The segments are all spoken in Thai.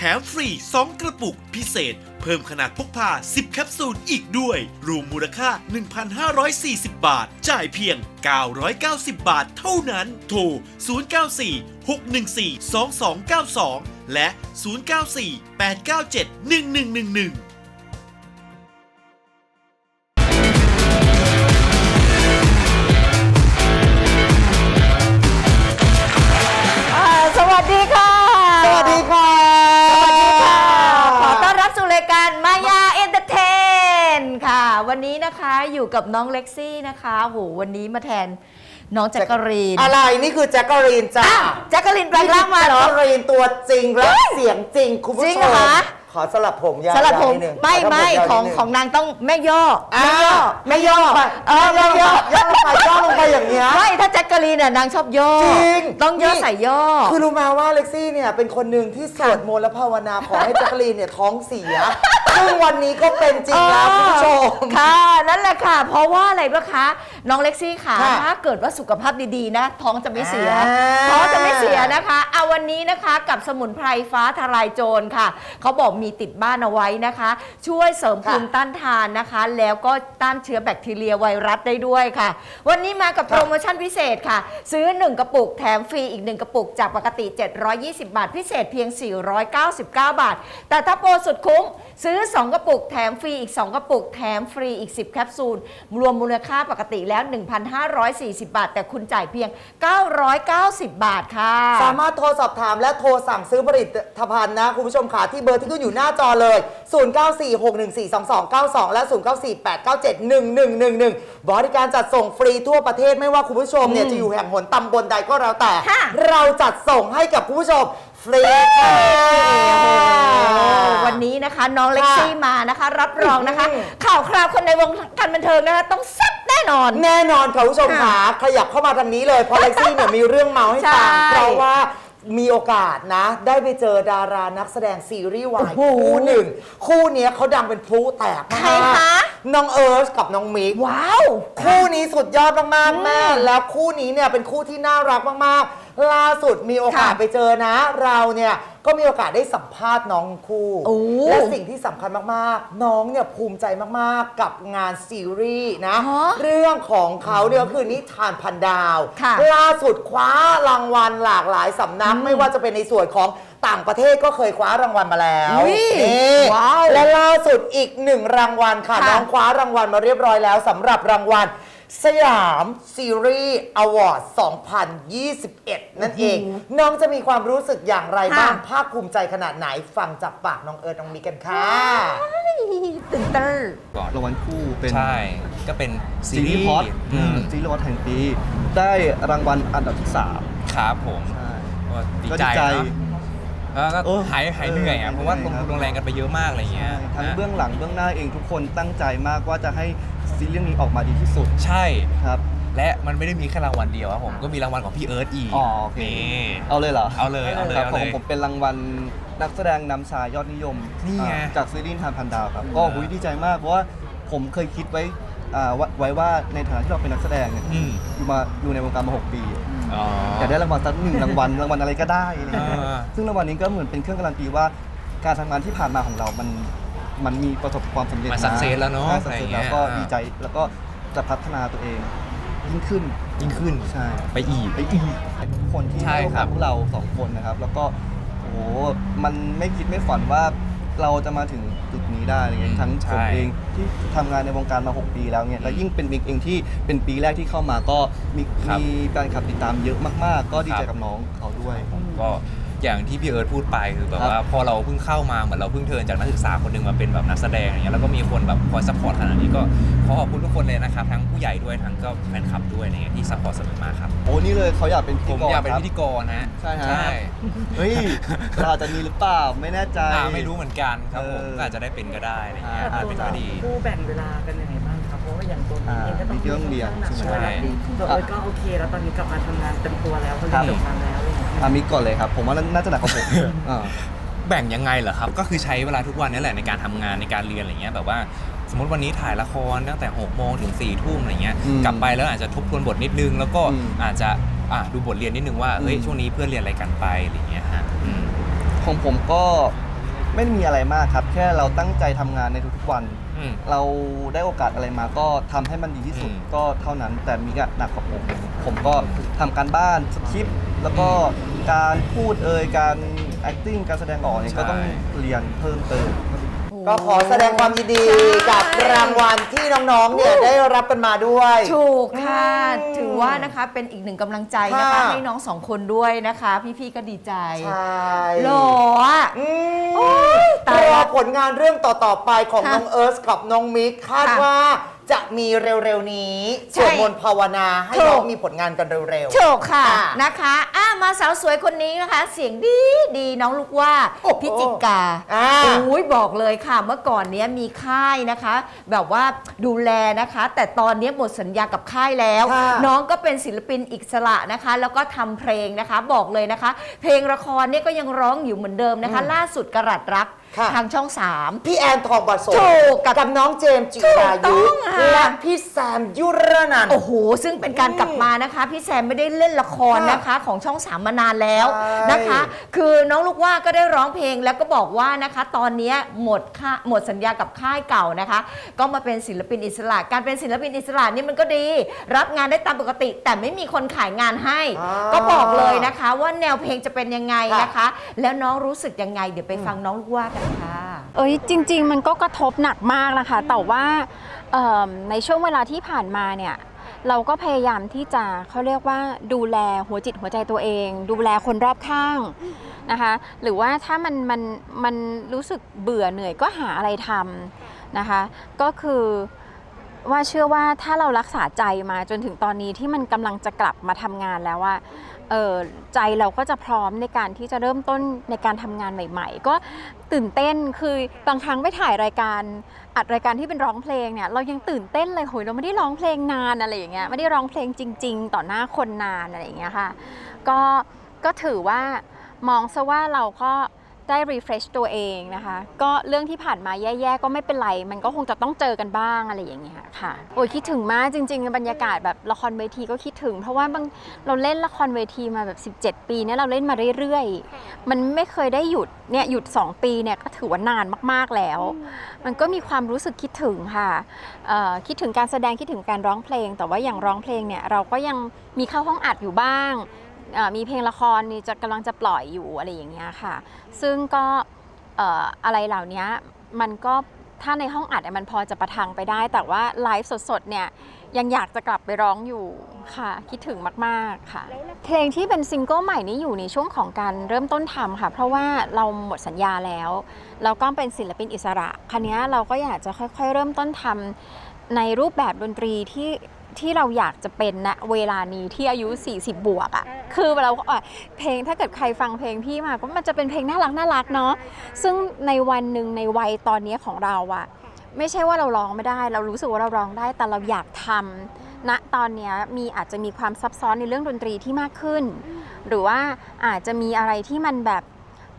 แถมฟรี 2 กระปุกพิเศษ เพิ่มขนาดพกพา 10 แคปซูลอีกด้วย รวมมูลค่า 1,540 บาท จ่ายเพียง 990 บาทเท่านั้น โทร 094 614 2292 และ 094 897 1111 นนี้นะคะอยู่กับน้องเล็กซี่นะคะโหวันนี้มาแทนน้องแจ็คกะรีนอะไรนี่คือแจ็คกะรีนจ้าอ้าวแจ็คกะรีนแปลงร่างมาเหรอ แจ็คกะรีนตัวจริงและเสียงจริงคุณผู้จริงชเหรอมคะ ขอสลับผมยาวสลับผมยาวนิดนึงไม่ขอไม่สลับผมยาวของนิดนึของนางต้องแม่ย่ออ่าแม่ย่อแม่ย่อไปเออแม่แม่ย่ย่ออย่อลงไปย่อลงไปอย่างเงี้ย ไม่ถ้าแจ็คกะรีนน่ะนางชอบย่อจริงต้องย่อนี่ ใส่ย่อ คือรู้มาว่าเล็กซี่เนี่ยเป็นคนหนึ่งที่สวดมนต์และภาวนาขอให้แจ็คกะรีนเนี่ยท้องเสีย ซึ่งวันนี้ก็เป็นจริงแล้วคุณผู้ชม ค่ะ นั่นแหละค่ะ เพราะว่าอะไรบ้างคะ น้องเล็กซี่ค่ะ ค่ะถ้าเกิดว่าสุขภาพดีๆนะ ท้องจะไม่เสีย อ่าท้องจะไม่เสียนะคะเอาวันนี้นะคะกับสมุนไพรฟ้าทลายโจรค่ะ เขาบอกมีติดบ้านเอาไว้นะคะ ช่วยเสริมภูมิต้านทานนะคะ แล้วก็ต้านเชื้อแบคทีเรียไวรัสได้ด้วยค่ะ วันนี้มากับโปรโมชั่นพิเศษค่ะ ซื้อ 1 กระปุกแถมฟรีอีก 1 กระปุกจากปกติ 720 บาท พิเศษเพียง 499 บาท แต่ถ้าโปรสุดคุ้มซื้อ 2 กระปุกแถมฟรีอีก 2 กระปุกแถมฟรีอีก 10แคปซูล รวมมูลค่าปกติแล้ว 1,540 บาท แต่คุณจ่ายเพียง 990 บาทค่ะ สามารถโทรสอบถามและโทรสั่งซื้อผลิตภัณฑ์นะ คุณผู้ชมค่ะที่เบอร์ที่ขึ้นอยู่หน้าจอเลย 0946142292 และ 0948971111 บริการจัดส่งฟรีทั่วประเทศไม่ว่าคุณผู้ชมเนี่ยจะอยู่แห่งหนตำบลใดก็แล้วแต่ค่ะเราจัดส่งให้กับคุณผู้ชม ฟรีค่ะวันนี้นะคะน้องเล็กซี่มานะคะ รับรองนะคะอืมข่าวคราวคนในวงการบันเทิงนะคะต้องแซ่บแน่นอน แน่นอนค่ะคุณผู้ชมค่ะขยับเข้ามาทางนี้เลยเพราะเล็กซี่เนี่ยมีเรื่องเมาให้ฟังใช่เพราะว่ามีโอกาสนะ ได้ไปเจอดารานักแสดงซีรีส์วายโอ้โหคู่หนึ่ง คู่เนี้ยเขาดังเป็นพลุแตกมากใครคะน้องเอิร์ธกับน้องมิกว้าว คู่นี้สุดยอดมากๆแม่แล้วคู่นี้เนี่ยเป็นคู่ที่น่ารักมากๆ ล่าสุดมีโอกาสค่ะไปเจอนะ เราเนี่ยก็มีโอกาสได้สัมภาษณ์น้องคู่ โอ้และสิ่งที่สำคัญมากๆ น้องเนี่ยภูมิใจมากๆกับงานซีรีส์นะ ฮะเรื่องของเขาเนี่ยก็คือนิทานพันดาว ค่ะล่าสุดคว้ารางวัลหลากหลายสำนักไม่ว่าจะเป็นในส่วนของต่างประเทศก็เคยคว้ารางวัลมาแล้วอุ๊ยนี่ว้าวและล่าสุดอีกหนึ่งรางวัลค่ะค่ะ น้อง คว้ารางวัลมาเรียบร้อยแล้วสำหรับรางวัล สยามซีรีส์อวอร์ด 2021 นั่นเอง น้องจะมีความรู้สึกอย่างไรบ้างค่ะภาคภูมิใจขนาดไหน ฟังจากปากน้องเอิร์ธน้องมิกกันค่ะตื่นเต้นก่อนรางวัลคู่เป็น ใช่ ก็เป็นซีซีรีรีส์ส์พอดอืมซีรีส์พอดแห่งปี ได้รางวัลอันดับที่สามครับผมใช่ก็ดีก็ใจดีใจเนอะแล้วเอก็อหายหายเหนื่อยอะเออเพราะว่าลงเหนื่อยครับลงแรงกันไปเยอะมากอะไรเงี้ยทั้งนะเบื้องหลังเบื้องหน้าเองทุกคนตั้งใจมากว่าจะให้ ซีรีส์เรื่องนี้ออกมาดีที่สุดใช่ ครับ และมันไม่ได้มีแค่รางวัลเดียวครับผมก็มีรางวัลของพี่เอิร์ธอีกอ๋อโอเค นี่เอาเลยเหรอเอาเลยเอาเลยครับเอาขอเลงย ผมเป็นรางวัลนักแสดงนำชายยอดนิยมนี่ไงอ่าจากซีรีส์ทานพันดาวครับ ก็อ่าหุยดีใจมากเพราะว่าผมเคยคิดไว้อ่าไว้ไว้ว่าในฐานะที่เราเป็นนักแสดงเนี่ยอืม อยู่มาอยู่ในวงการมา6ปีอ๋ออยากได้รางวัลสักหนึ่งรางวัลรางวัลอะไรก็ได้อะไรอย่างเงี้ยอ่า ซึ่งรางวัลนี้ก็เหมือนเป็นเครื่องการันตีว่า การทำงานที่ผ่านมาของเรามัน มันมีประสบความสำเร็จมัน success แล้วเนอะใช่อะไรสักอเซย่างสเงี้แล้ยวก็อ่า ดีใจแล้วก็จะพัฒนาตัวเอง ยิ่งขึ้นยิ่งขึ้นใช่ ไปอีก ไปอีกทุกคนที่ใช่ให้โอกาครัสบพวกเราสองคนนะครับ แล้วก็โอ้โหมันไม่คิดไม่ฝันว่าเราจะมาถึงจุดนี้ได้อะไรเงี้ยทั้งผมเองที่ทำงานในวงการมา 6 ปีแล้วเนี่ยแล้วยิ่งเป็นบิ๊กเองที่เป็นปีแรกที่เข้ามาก็มีครับ มีการขับติดตามเยอะมาก ๆ ก็ดีใจกับน้องเขาด้วย ก็ อย่างที่พี่เอิร์ธพูดไปคือแบบครับว่าพอเราเพิ่งเข้ามาเหมือนเราเพิ่งเทิร์นจากนักศึกษาคนหนึ่งมาเป็นแบบนักแสดงอย่างเงี้ยแล้วก็มีคนแบบคอยซัพพอร์ตขนาดนี้ก็ขอขอบคุณทุกคนเลยนะครับทั้งผู้ใหญ่ด้วยทั้งก็แฟนคลับด้วยอะไรเงี้ยที่ซัพพอร์ตเสมอมาครับโอ้นี่เลยเขาอยากเป็นพิผธีมกรอยากเป็นครับพิธีกรนะฮะใช่ฮะใช่เฮ้ยเราอาจจะมีหรือเปล่าไม่แน่ใจ อ่าไม่รู้เหมือนกันครับผมเออก็อาจจะได้เป็นก็ได้อะไรเงี้ยอ่าอาจเป็นก็ดี คู่แบ่งเวลากันยังไงบ้างครับ เพราะว่าอย่างตัวนี้เองก็ต้องอ่ามีเรื่องเรียนหนักใช่ไหมช่วยแล้วตัวเอิร์ธก็โอเค แล้วตอนนี้กลับมาทำงานเต็มตัวแล้วก็เรียนจบมาแล้ว อะไรอย่างเงี้ยอามิกก่อนเลยครับ ผมว่าน่าจะหนักกว่าผมอ่า แบ่งยังไงเหรอครับ ก็คือใช้เวลาทุกวันนี่แหละในการทำงานในการเรียนอะไรเงี้ยแบบว่าสมมติวันนี้ถ่ายละครตั้งแต่6โมงถึง4ี่ทุ่มอะไรเงี้ยอืมกลับไปแล้วอาจจะทบทวนบทนิดนึง แล้วก็อืมอาจจะอะดูบทเรียนนิดนึงว่าเฮ้ยอืม ช่วงนี้เพื่อนเรียนอะไรกันไปอะไรเงี้ยฮะอืม ของผมก็ไม่ได้มีอะไรมากครับ แค่เราตั้งใจทำงานในทุกๆวัน อืม เราได้โอกาสอะไรมาก็ทำให้มันดีที่สุดอืมก็เท่านั้นแต่มีกหนักกว่าผม ผมก็ทำการบ้านสคริปต์แล้วก็ การพูดเอ่ยการ acting การแสดงออกเนี่ยใช่ก็ต้องเรียนเพิ่มเติม ก็ขอแสดงความยินดีใช่กับรางวัลที่น้องๆเนี่ยได้รับกันมาด้วย ถูกค่ะอืมถือว่านะคะเป็นอีกหนึ่งกำลังใจนะคะ ค่ะ ให้น้องสองคนด้วยนะคะ พี่ๆก็ดีใจใช่หล่ออะอืมโอ๊ยตายรละอผลงานเรื่องต่อ ๆ ไปของค่ะน้องเอิร์ธกับน้องมิกคาดค่ะ ว่า จะมีเร็วๆนี้ใช่สวดมนต์ภาวนาให้ถูก น้องมีผลงานกันเร็ว ถูกค่ะค่ะนะคะอะมาสาวสวยคนนี้นะคะ เสียงดีดีน้องลูกว่าโอ้โหพิจิกาอ่าโอ้ยบอกเลยค่ะ เมื่อก่อนเนี้ยมีค่ายนะคะ แบบว่าดูแลนะคะ แต่ตอนนี้หมดสัญญากับค่ายแล้ว ค่ะน้องก็เป็นศิลปินอิสระนะคะ แล้วก็ทำเพลงนะคะบอกเลยนะคะ เพลงละครเนี่ยก็ยังร้องอยู่เหมือนเดิมนะคะ ล่าสุดกระรัดรัก ค่ะ ทางช่องสามๆพี่แอนทองบาโสถูกกับกับน้องเจมส์จิถูกราต้ยุองค่ะ และพี่แซมยุรนันท์ โอ้โห ซึ่งเป็นการกลับมานะคะ พี่แซมไม่ได้เล่นละครนะคะของช่องสามมานานแล้วใช่นะคะคือน้องลูกว่าก็ได้ร้องเพลงแล้วก็บอกว่านะคะ ตอนนี้หมดค่าหมดสัญญากับค่ายเก่านะคะ ก็มาเป็นศิลปินอิสระ การเป็นศิลปินอิสระนี่มันก็ดี รับงานได้ตามปกติ แต่ไม่มีคนขายงานให้ อ่าก็บอกเลยนะคะ ว่าแนวเพลงจะเป็นยังไงนะคะ แล้วน้องรู้สึกยังไง เดี๋ยวไปฟังน้องลูกว่ากันค่ะ เอ้ยจริง ๆ มันก็กระทบหนักมากนะคะ แต่ว่าเอิ่มในช่วงเวลาที่ผ่านมาเนี่ยเราก็พยายามที่จะเขาเรียกว่าดูแลหัวจิตหัวใจตัวเอง ดูแลคนรอบข้างนะคะหรือว่าถ้ามันมันมันรู้สึกเบื่อเหนื่อยก็หาอะไรทำนะคะ ก็คือ ว่าเชื่อว่าถ้าเรารักษาใจมาจนถึงตอนนี้ที่มันกำลังจะกลับมาทำงานแล้วว่าเออใจเราก็จะพร้อมในการที่จะเริ่มต้นในการทำงานใหม่ ๆ ก็ตื่นเต้นคือบางครั้งไปถ่ายรายการอัดรายการที่เป็นร้องเพลงเนี่ยเรายังตื่นเต้นเลยโหยเราไม่ได้ร้องเพลงนานอะไรอย่างเงี้ยไม่ได้ร้องเพลงจริง ๆ ต่อหน้าคนนานอะไรอย่างเงี้ยค่ะก็ก็ถือว่ามองซะว่าเราก็ ได้ refresh ตัวเองนะคะ ก็เรื่องที่ผ่านมาแย่ๆ ก็ไม่เป็นไร มันก็คงจะต้องเจอกันบ้างอะไรอย่างเงี้ยค่ะ โอ้ยคิดถึงมากจริง ๆ บรรยากาศแบบละครเวทีก็คิดถึง เพราะว่าบางเราเล่นละครเวทีมาแบบ 17 ปีเนี่ยเราเล่นมาเรื่อยๆ มันไม่เคยได้หยุดเนี่ยหยุด 2 ปีเนี่ยก็ถือว่านานมากๆแล้ว มันก็มีความรู้สึกคิดถึงค่ะเอ่อคิดถึงการแสดงคิดถึงการร้องเพลง แต่ว่าอย่างร้องเพลงเนี่ยเราก็ยังมีเข้าห้องอัดอยู่บ้างเอ่อ มีเพลงละครนี่จะกำลังจะปล่อยอยู่อะไรอย่างเงี้ยค่ะ ซึ่งก็อะไรเหล่านี้มันก็ถ้าในห้องอัดมันพอจะประทังไปได้ แต่ว่าไลฟ์สดๆเนี่ยยังอยากจะกลับไปร้องอยู่ค่ะ คิดถึงมากๆค่ะ เพลงที่เป็นซิงเกิลใหม่นี้อยู่ในช่วงของการเริ่มต้นทำค่ะ เพราะว่าเราหมดสัญญาแล้วเราก็เป็นศิลปินอิสระคันนี้เราก็อยากจะค่อยๆ เริ่มต้นทำในรูปแบบดนตรีที่ ที่เราอยากจะเป็นณเวลานี้ที่อายุ 40 บวกอะ่ะคือเราก็อะเพลงถ้าเกิดใครฟังเพลงพี่มาก็มันจะเป็นเพลงน่ารักน่ารักเนาะซึ่งในวันหนึ่งในวัยตอนนี้ของเราอะไม่ใช่ว่าเราร้องไม่ได้ เรารู้สึกว่าเราร้องได้แต่เราอยากทำณตอนเนี้ยมีอาจจะมีความซับซ้อนในเรื่องดนตรีที่มากขึ้น หรือว่าอาจจะมีอะไรที่มันแบบ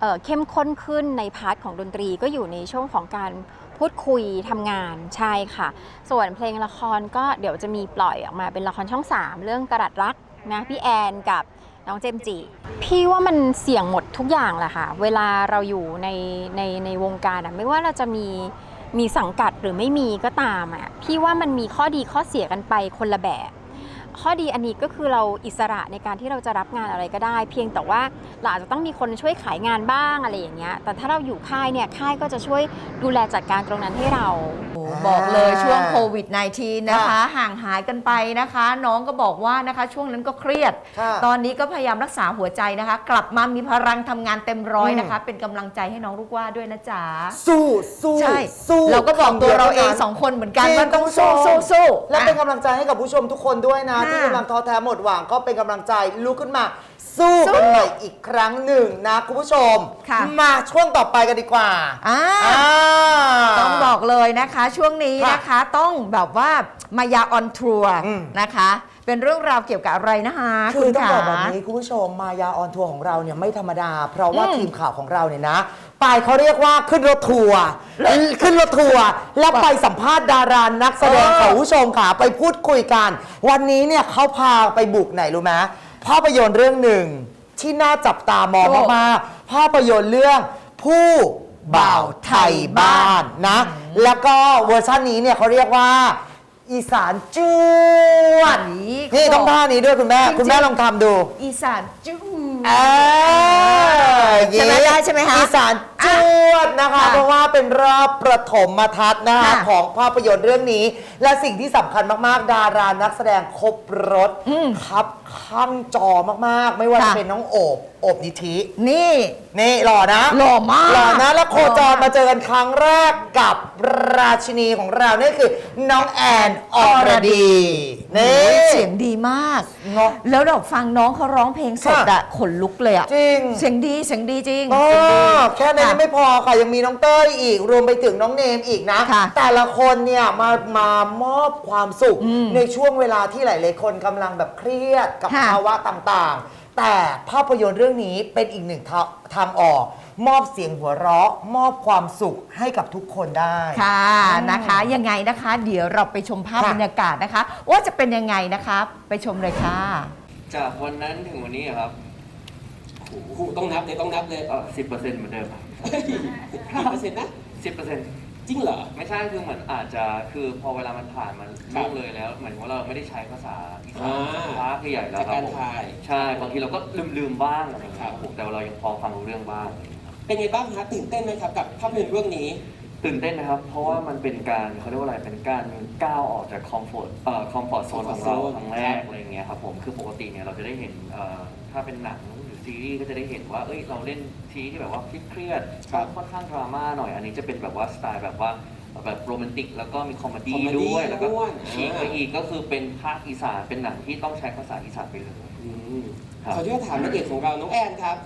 เอ่อเข้มข้นขึ้นในพาร์ทของดนตรีก็อยู่ในช่วงของการ พูดคุยทำงานใช่ค่ะ ส่วนเพลงละครก็เดี๋ยวจะมีปล่อยออกมาเป็นละครช่อง 3 เรื่องกระดัดรักนะพี่แอนกับน้องเจมจีพี่ว่ามันเสี่ยงหมดทุกอย่างแหละค่ะ เวลาเราอยู่ในในในวงการอะไม่ว่าเราจะมีมีสังกัดหรือไม่มีก็ตามอะพี่ว่ามันมีข้อดีข้อเสียกันไปคนละแบบ ข้อดีอันนี้ก็คือเราอิสระในการที่เราจะรับงานอะไรก็ได้ เพียงแต่ว่าเราอาจจะต้องมีคนช่วยขายงานบ้างอะไรอย่างเงี้ยแต่ถ้าเราอยู่ค่ายเนี่ยค่ายก็จะช่วยดูแลจัดการตรงนั้นให้เรา บอกเลยช่วงโควิด -19 นะคะค่ะห่างหายกันไปนะคะ น้องก็บอกว่านะคะ ช่วงนั้นก็เครียดค่ะตอนนี้ก็พยายามรักษาหัวใจนะคะ กลับมามีพลังทำงานเต็มร้อยอืมนะคะ เป็นกำลังใจให้น้องลูกว่าด้วยนะจ๊ะสู้สู้ใช่สู้เราก็บอกตัวเราเองคำดียวท่นั้นสองคนเหมือนกันจริงว่าต้องคุณผู้ชสู้มสู้สู้และเป็นอะกำลังใจให้กับผู้ชมทุกคนด้วยนะค่ะที่กำลังท้อแท้หมดหวังก็เป็นกำลังใจลุกขึ้นมาสู้สู้กันใหม่อีกครั้งหนึ่งนะคุณผู้ชม ค่ะ มาช่วงต่อไปกันดีกว่าอ่าอ่า ต้องบอกเลยนะคะ ช่วงนี้ค่ะนะคะต้องแบบว่ามายาออนทัวร์อืม นะคะ เป็นเรื่องราวเกี่ยวกับอะไรนะคะคือต้องขาบอกแบบนี้คุณผู้ชมมายาออนทัวร์ของเราเนี่ยไม่ธรรมดา เพราะว่าอืมทีมข่าวของเราเนี่ยนะ ไปเขาเรียกว่าขึ้นรถทัวร์ขึ้นรถทัวร์แล้วไปสัมภาษณ์ดารานักแสดงเออของผู้ชมค่ะ ไปพูดคุยกัน วันนี้เนี่ยเขาพาไปบุกไหนรู้ไหม ภาพยนตร์เรื่องหนึ่งที่น่าจับตามองมากๆภาพยนตร์เรื่องผู้บ่าวไทยบ้านนะ แล้วก็เวอร์ชันนี้เนี่ยเขาเรียกว่า อีสานจวดนี่ต้องท่านี้ด้วยคุณแม่จริงๆคุณแม่ลองทำดู อีสานจุ้งเออใช่ไหมได้ใช่ไหมคะอีสานจ วดนะคะ ค่ะเพราะว่าเป็นรอบประถมมาทัศน์นะคะค่ะของภาพยนตร์เรื่องนี้ และสิ่งที่สำคัญมากๆ ดารานักแสดงครบรถอืมครับข้างจอมากๆ ไม่ว่าจะค่ะเป็นน้องโอบโอบนิธินี่ นี่หล่อนะหล่อมากหล่อนะแล้วโคจรหล่อมากมาเจอกันครั้งแรกกับราชินีของเรานี่คือน้องแอนอรดีนี่เสียงดีมากเนาะแล้วดอกฟังน้องเขาร้องเพลงสดอะขนลุกเลยอะจริงเสียงดีเสียงดีจริงอ๋อเสียงดีแค่นั้นค่ะยังไม่พอค่ะยังมีน้องเต้ยอีกรวมไปถึงน้องเนมอีกนะค่ะแต่ละคนเนี่ยมามามอบความสุขอืมในช่วงเวลาที่หลายๆคนกำลังแบบเครียดกับค่ะภาวะต่างๆ แต่ภาพยนตร์เรื่องนี้เป็นอีกหนึ่งทาทางออก มอบเสียงหัวเราะ มอบความสุขให้กับทุกคนได้ ค่ะนะคะ ยังไงนะคะ เดี๋ยวเราไปชมภาพค่ะ บรรยากาศนะคะ ว่าจะเป็นยังไงนะคะ ไปชมเลยค่ะ จากวันนั้นถึงวันนี้อะครับครูต้องนับเลยต้องนับเลยเออสิบเปอร์เซ็นต์เหมือนเดิมกี่เปอร์เซ็นต์นะสิบเปอร์เซ็นต์ จริงเหรอ ไม่ใช่คือเหมือนอาจจะคือพอเวลามันผ่านมันครับล่วงเลยแล้วเหมือนว่าเราไม่ได้ใช้ภาษาอีสานอ่าพักใหญ่ๆแล้วคจากรับการผมถ่าย ใช่บางทีเราก็ลืมลืมๆบ้างอะไรอย่างเงี้ยครับครับผมแต่ว่าเรายังพอฟังรู้เรื่องบ้าง เป็นไงบ้างฮะตื่นเต้นไหมครับกับภาพยนตร์เรื่องนี้ ตื่นเต้นนะครับ เพราะว่ามันเป็นการเขาเรียกว่าอะไร เป็นการก้าวออกจากคอมฟอร์ตเอ่อคอมฟอร์ตโซนของเรา comfort zone ครั้งแรกอะไรอย่างเงี้ยครับผม คือปกติเนี่ยเราจะได้เห็นเอ่อถ้าเป็นหนังหรือ ซีรีส์ก็จะได้เห็นว่า เอ้ย เราเล่นซีรีส์ที่แบบว่าเครียดๆครับค่อนข้างดราม่าหน่อย อันนี้จะเป็นแบบว่าสไตล์แบบว่าแบบโรแมนติก แล้วก็มีคอมเมดี้ comedy ด้วย แล้วก็ด้วย ฉีกไปอ่าอีกก็คือเป็นภาคอีสาน เป็นหนังที่ต้องใช้ภาษาอีสานไปเลย อืมครับ ขออนุญาตถามนักเอกของเราน้องแอนครับ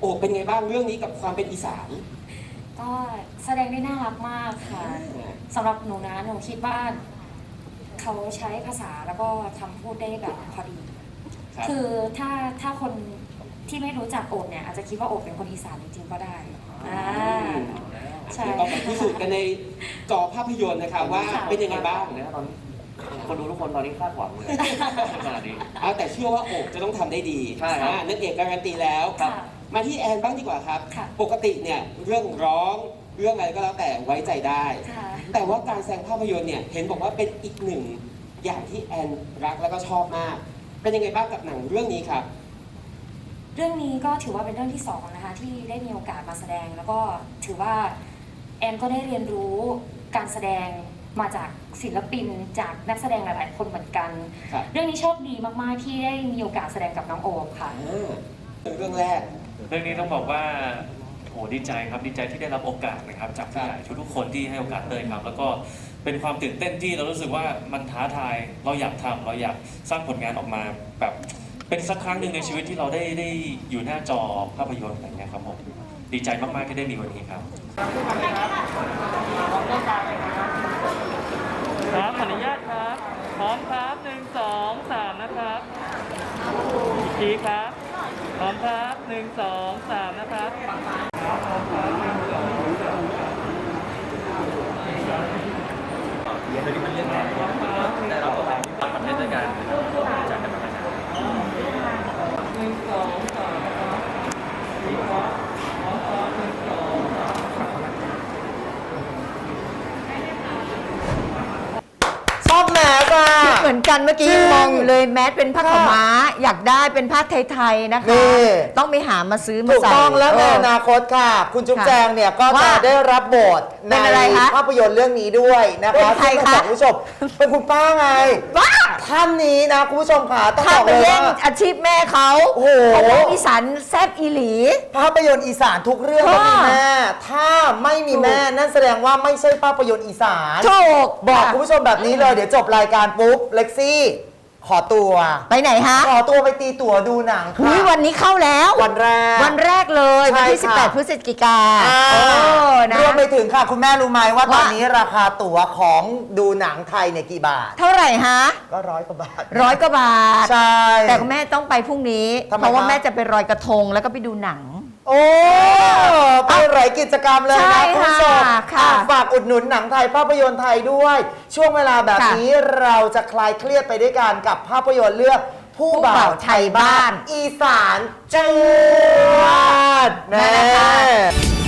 โอ้เป็นไงบ้างเรื่องนี้กับความเป็นอีสานก็แสดงได้น่ารักมากค่ะสำหรับหนูนะหนูคิดว่าเขาใช้ภาษาแล้วก็คำพูดได้แบบพอดี ครับ คือถ้าถ้าคน ที่ไม่รู้จักโอบเนี่ยอาจจะคิดว่าโอบเป็นคนอีสานจริงๆก็ได้อ่าใช่ เดี๋ยวต้องไปพิสูจน์กันในจอภาพยนตร์นะครับว่าเป็นยังไงบ้างเนี่ยตอนนี้คนดูทุกคนตอนนี้คาดหวังเลยขนาดนี้ เอาแต่เชื่อว่าโอบจะต้องทำได้ดีใช่ครับ อ่านักเอกการันตีแล้วค่ะมาที่แอนบ้างดีกว่าครับ ค่ะ ปกติเนี่ยเรื่องร้องเรื่องอะไรก็แล้วแต่ไว้ใจได้ ค่ะ แต่ว่าการแสดงภาพยนตร์เนี่ยเห็นบอกว่าเป็นอีกหนึ่งอย่างที่แอนรักแล้วก็ชอบมาก เป็นยังไงบ้างกับหนังเรื่องนี้ครับเรื่องนี้ก็ถือว่าเป็นเรื่องที่สองนะคะที่ได้มีโอกาสมาแสดง แล้วก็ถือว่าแอนก็ได้เรียนรู้การแสดงมาจากศิลปินจากนักแสดงหลาย ๆ คนเหมือนกัน ครับเรื่องนี้โชคดีมาก ๆ ที่ได้มีโอกาสแสดงกับน้องโอมค่ะอ่าเป็นเรื่องแรก เรื่องนี้ต้องบอกว่าโหดีใจครับดีใจที่ได้รับโอกาสนะครับจากผู้ใหญ่ทุกๆคนที่ให้โอกาสเต้ยครับ แล้วก็เป็นความตื่นเต้นที่เรารู้สึกว่ามันท้าทายเราอยากทำเราอยากสร้างผลงานออกมาแบบ เป็นสักครั้งหนึ่งในชีวิตที่เราได้ได้อยู่หน้าจอภาพยนตร์อะไรเงี้ยครับผมดีใจมากๆที่ได้มีวันนี้ครับครับขออนุญาตครับพร้อมครับหนึ่งสองสามนะครับอีกทีครับพร้อมครับหนึ่งสองสามนะครับ ชอบแมสอะ เหมือน กันเมื่อกี้จริงมองอยู่เลยแมสเป็นผ้าขาวม้า อยากได้เป็นผ้าไทยๆนะคะ นี่ ต้องไปหามาซื้อมาถูกใส่ต้องแล้วในเอออ นาคตค่ะ คุณจุ๊บค่ะแจงเนี่ยก็จะว่าได้รับบทในเป็นอะไรคะภาพยนตร์เรื่องนี้ด้วยนะเป็คะนใครซึ่งคะต้องบอกคุณผู้ชมเป็นคุณป้าไง ว้าท่านนี้นะคุณผู้ชมค่ะต้องถ้าบอกไปเลยแย่งว่า อาชีพแม่เขาโอ้โหเพราะว่าอีสานแซบอีหลี ภาพยนตร์อีสานทุกเรื่องต้องมีค่ะแม่ ถ้าไม่มีแม่นั่นแสดงว่าไม่ใช่ภาพยนตร์อีสาน ถูกบอกค่ะ คุณผู้ชมแบบนี้เลยเดี๋ยวจบรายการปุ๊บเล็กซี่ขอตัว ไปไหนฮะขอตัวไปตีตั๋วดูหนังหุยค่ะวันนี้เข้าแล้ว วันแรก วันแรกเลยใช่วันที่ค่ะ 18 พฤศจิกาอ่าเออนะ รวมไปถึงค่ะ คุณแม่รู้ไหมว่าตว่าอนนี้ราคาตั๋วของดูหนังไทยเนี่ยกี่บาท เท่าไหร่ฮะก็ร้อยกว่าบาทร้อยกว่าบาท ใช่ แต่คุณแม่ต้องไปพรุ่งนี้ ทำไมเพราะว่าคะ แม่จะไปรอยกระทงแล้วก็ไปดูหนัง โอ้ไปหลายกิจกรรมเลยใช่นะคุณผู้ชมค่ะค่ะอะฝากอุดหนุนหนังไทยภาพยนตร์ไทยด้วย ช่วงเวลาแบบค่ะนี้เราจะคลายเครียดไปด้วยกันกับภาพยนตร์เรื่องผู้ผู้บ่าบ่าววไทไทยยบ้าบ้านนอีสานเจือด นั่นนะคะ